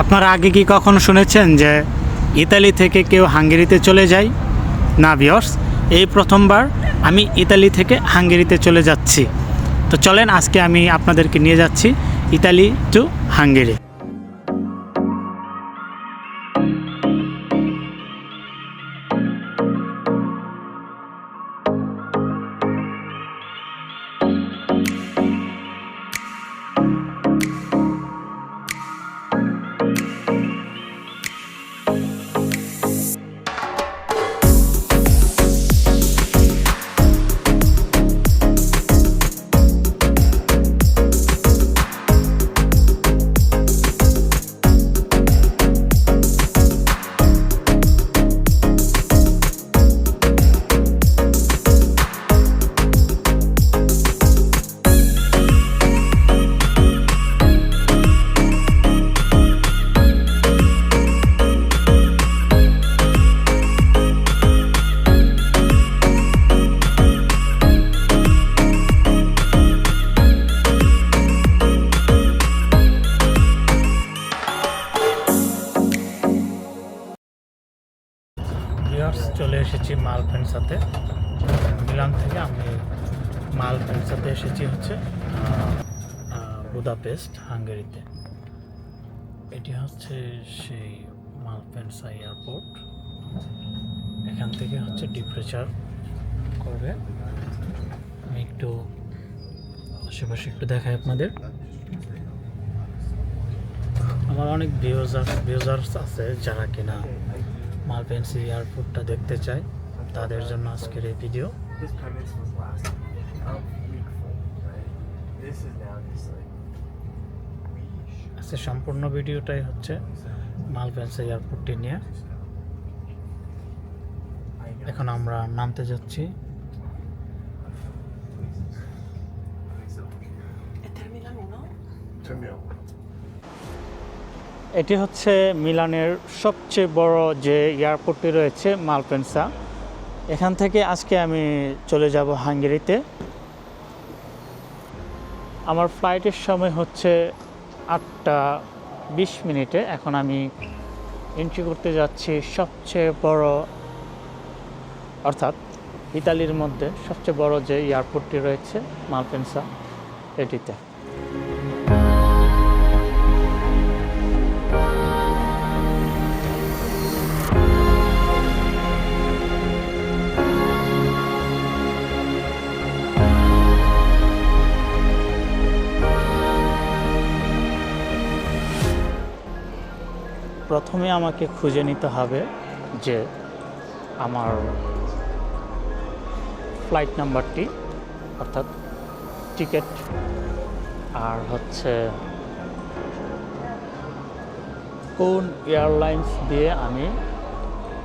আপনারা আগে কি কখনো শুনেছেন যে ইতালি থেকে কেউ হাঙ্গেরিতে চলে যায়? না বিয়র্স এই প্রথমবার আমি ইতালি থেকে হাঙ্গেরিতে চলে যাচ্ছি। তো চলেন, আজকে আমি আপনাদেরকে নিয়ে যাচ্ছি ইতালি টু হাঙ্গেরি। বুদাপেস্ট হাঙ্গেরিতে। এটি হচ্ছে সেই মালপেন্সা এয়ারপোর্ট। এখান থেকে হচ্ছে ডিপ্রেচার করবে। আমি একটু আশেপাশে একটু দেখাই আপনাদের। আমার অনেক ভিউজার ভিউজার্স আছে যারা কিনা মালপেন্সি এয়ারপোর্টটা দেখতে চায়। তাদের জন্য আজকের এই video? This is now just like আজকে সম্পূর্ণ ভিডিওটাই হচ্ছে মালপেন্সি এয়ারপোর্টটি নিয়ে। এখন আমরা নামতে যাচ্ছি। এটি হচ্ছে মিলানের সবচেয়ে বড় যে এয়ারপোর্টটি রয়েছে, মালপেন্সা। এখান থেকে আজকে আমি চলে যাব হাঙ্গেরিতে। আমার ফ্লাইটের সময় হচ্ছে আটটা বিশ মিনিটে এখন আমি এন্ট্রি করতে যাচ্ছি সবচেয়ে বড়, অর্থাৎ ইতালির মধ্যে সবচেয়ে বড় যে এয়ারপোর্টটি রয়েছে, মালপেন্সা, এটিতে। প্রথমে আমাকে খুঁজে নিতে হবে যে আমার ফ্লাইট নাম্বারটি অর্থাৎ টিকিট আর হচ্ছে কোন এয়ারলাইন্স দিয়ে আমি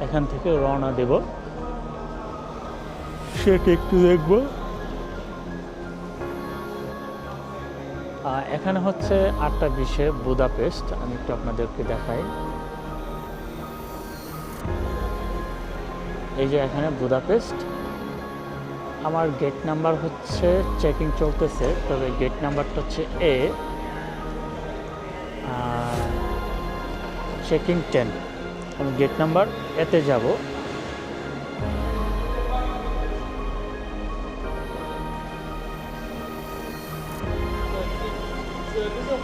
এখান থেকে রওনা দেব। সেটি একটু দেখব। এখানে হচ্ছে আটটা বিশে বুদাপেস্ট আমি একটু আপনাদেরকে দেখাই। এই যে এখানে বুদাপেস্ট আমার গেট নাম্বার হচ্ছে, চেকিং চলতেছে, তবে গেট নাম্বারটা হচ্ছে এ চেকিং টেন। আমি গেট নাম্বার এতে যাব।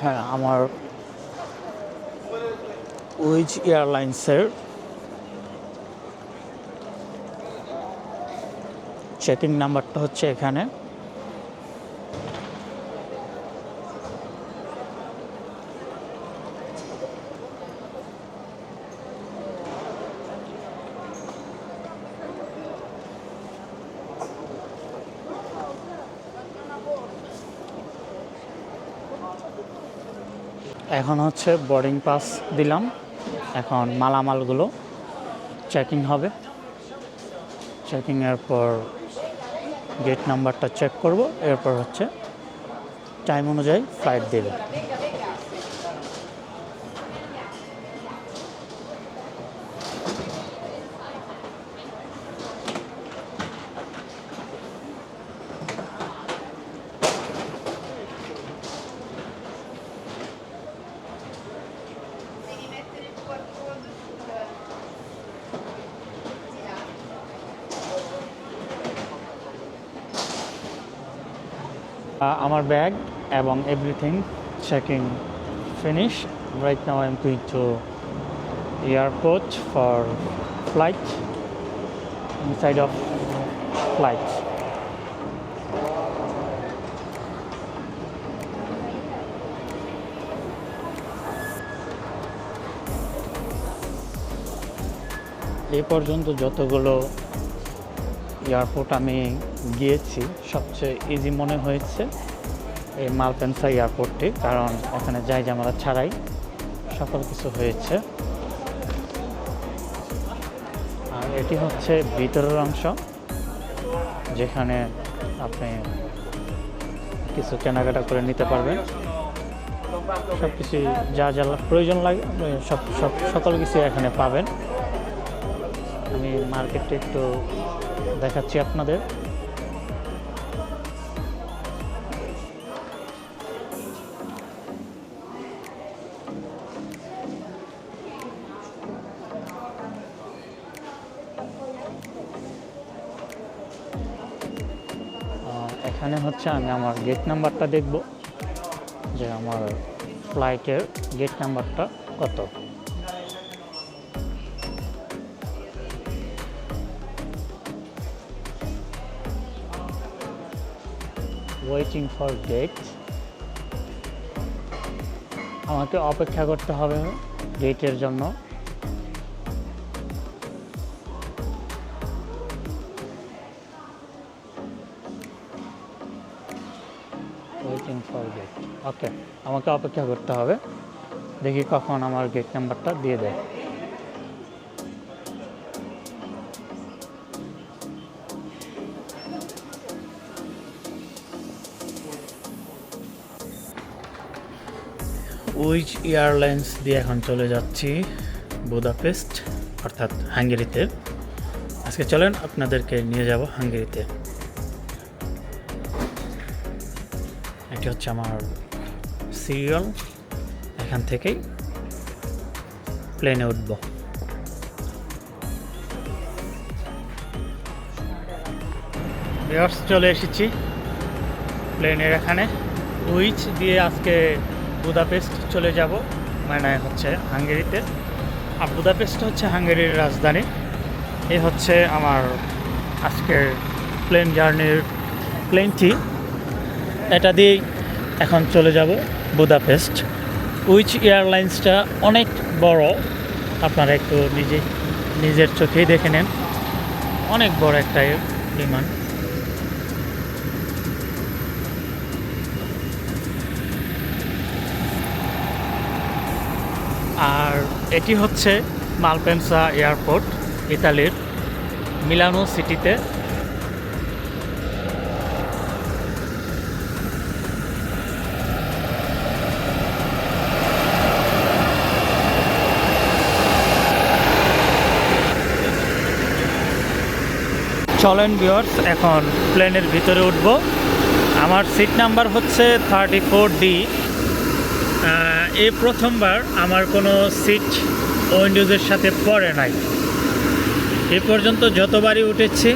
হ্যাঁ আমার উইজ এয়ারলাইন্সের চেকিং নাম্বারটা হচ্ছে এখানে। এখন হচ্ছে বোর্ডিং পাস দিলাম। এখন মালামালগুলো চেকিং হবে। চেকিংয়ের পর গেট নাম্বারটা চেক করব। এরপর হচ্ছে টাইম অনুযায়ী ফ্লাইট দেবে। আমার ব্যাগ এবং everything checking finish. Right now I am going to airport for flight inside of flight এই পর্যন্ত যতগুলো এয়ারপোর্ট আমি গিয়েছি। সবচেয়ে ইজি মনে হয়েছে এই মালপেন্সা এয়ারপোর্টটি, কারণ এখানে যাই জামালা ছাড়াই, সকল কিছু হয়েছে। আর এটি হচ্ছে ভিতরের অংশ, যেখানে আপনি কিছু কেনাকাটা করে নিতে পারবেন। সব কিছু যা যা প্রয়োজন লাগে, সব সব, সকল কিছু এখানে পাবেন। আমি মার্কেটটা একটু দেখাচ্ছি আপনাদের। হচ্ছে, আমি আমার গেট নাম্বারটা দেখব যে আমার ফ্লাইটের গেট নাম্বারটা কত। ওয়েটিং ফর গেট আমাকে অপেক্ষা করতে হবে গেটের জন্য। আমাকে অপেক্ষা করতে হবে। দেখি কখন আমার গেট নাম্বারটা দিয়ে দেয়। উইচ এয়ারলাইন্স দিয়ে এখন চলে যাচ্ছি? বুদাপেস্ট অর্থাৎ হাঙ্গেরিতে। আজকে চলেন, আপনাদেরকে নিয়ে যাব হাঙ্গেরিতে। এটি হচ্ছে আমার সিরিয়াল, এখান থেকেই প্লেনে উঠব। চলে এসেছি প্লেনের এখানে। উইচ দিয়ে আজকে বুদাপেস্ট চলে যাব মানে হচ্ছে হাঙ্গেরিতে। আর বুদাপেস্ট হচ্ছে হাঙ্গেরির রাজধানী। এই হচ্ছে আমার আজকের প্লেন জার্নির প্লেনটি। এটা দিয়েই এখন চলে যাব। বুদাপেস্ট উইচ এয়ারলাইন্সটা অনেক বড়। আপনারা একটু নিজে, নিজের চোখেই দেখে নেন। অনেক বড় একটা বিমান। আর এটি হচ্ছে মালপেন্সা এয়ারপোর্ট, ইতালির, মিলানো সিটিতে। চলেন বিয়ার্স এখন প্লেনের ভিতরে উঠব। আমার সিট নাম্বার হচ্ছে থার্টি ফোর ডি এই প্রথমবার আমার কোনো সিট উইন্ডোজের সাথে পড়ে নাই। এ পর্যন্ত যতবারই উঠেছি,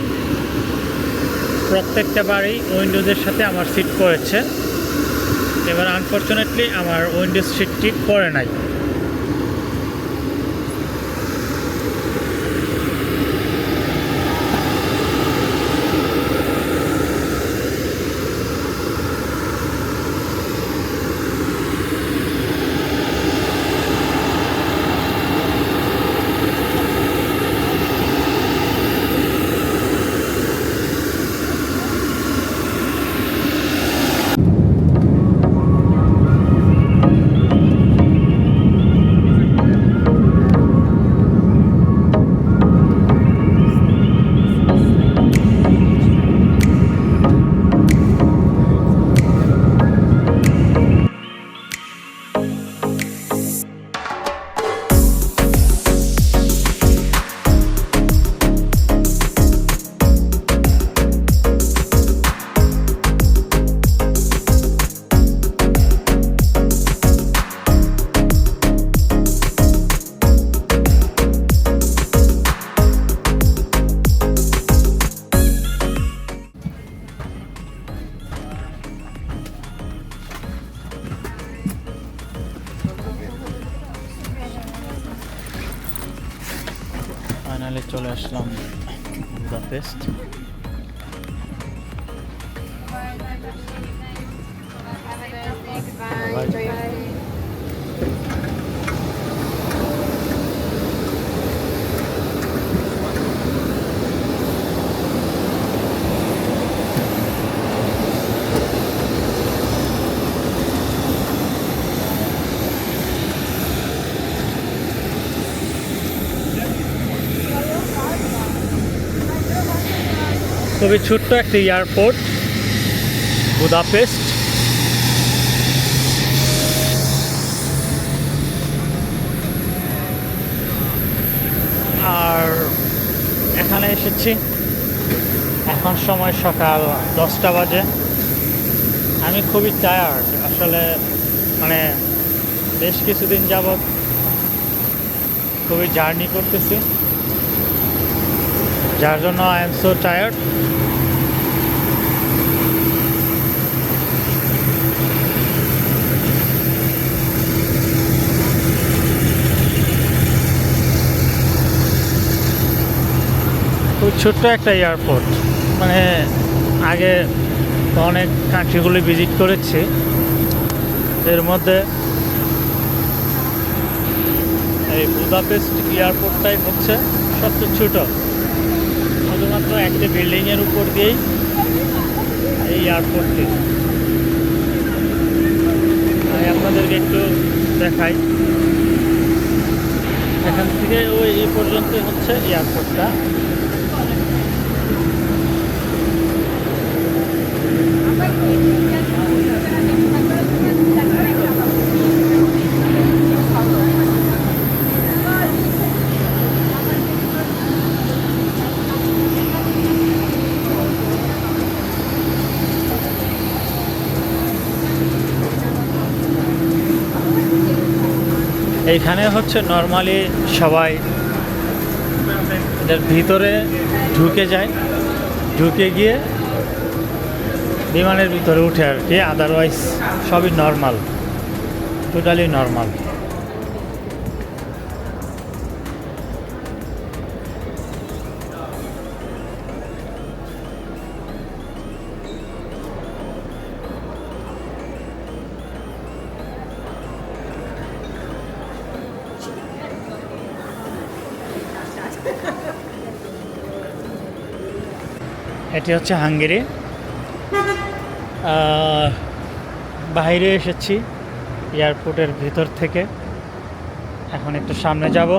প্রত্যেকটা বারই উইন্ডোজের সাথে আমার সিট পড়েছে। এবার আনফর্চুনেটলি আমার উইন্ডোজ সিটটি পড়ে নাই। ফাইনালি চলে আসলাম বুদাপেস্ট। খুবই ছোট্ট একটি এয়ারপোর্ট, বুদাপেস্ট। আর এখানে এসেছি। এখন সময় সকাল দশটা বাজে। আমি খুবই টায়ার্ড আসলে মানে বেশ কিছুদিন যাবৎ খুবই জার্নি করতেছি। যার জন্য আই এম সো টায়ার্ড খুব ছোট্ট একটা এয়ারপোর্ট। মানে আগে অনেক কান্ট্রিগুলি ভিজিট করেছি। এর মধ্যে এই বুদাপেস্ট এয়ারপোর্টটাই হচ্ছে সবচেয়ে ছোট। একটা বিল্ডিংয়ের উপর দিয়েই এই এয়ারপোর্টটি আমি আপনাদেরকে একটু দেখাই। এখান থেকে ওই এই পর্যন্ত হচ্ছে এয়ারপোর্টটা এইখানে হচ্ছে নর্মালি সবাই এটার ভিতরে ঢুকে যায়। ঢুকে গিয়ে বিমানের ভিতরে উঠে আর কি। আদারওয়াইজ সবই নর্মাল টোটালি নর্মাল এটি হচ্ছে হাঙ্গেরি। বাইরে এসেছি এয়ারপোর্টের ভিতর থেকে। এখন একটু সামনে যাব।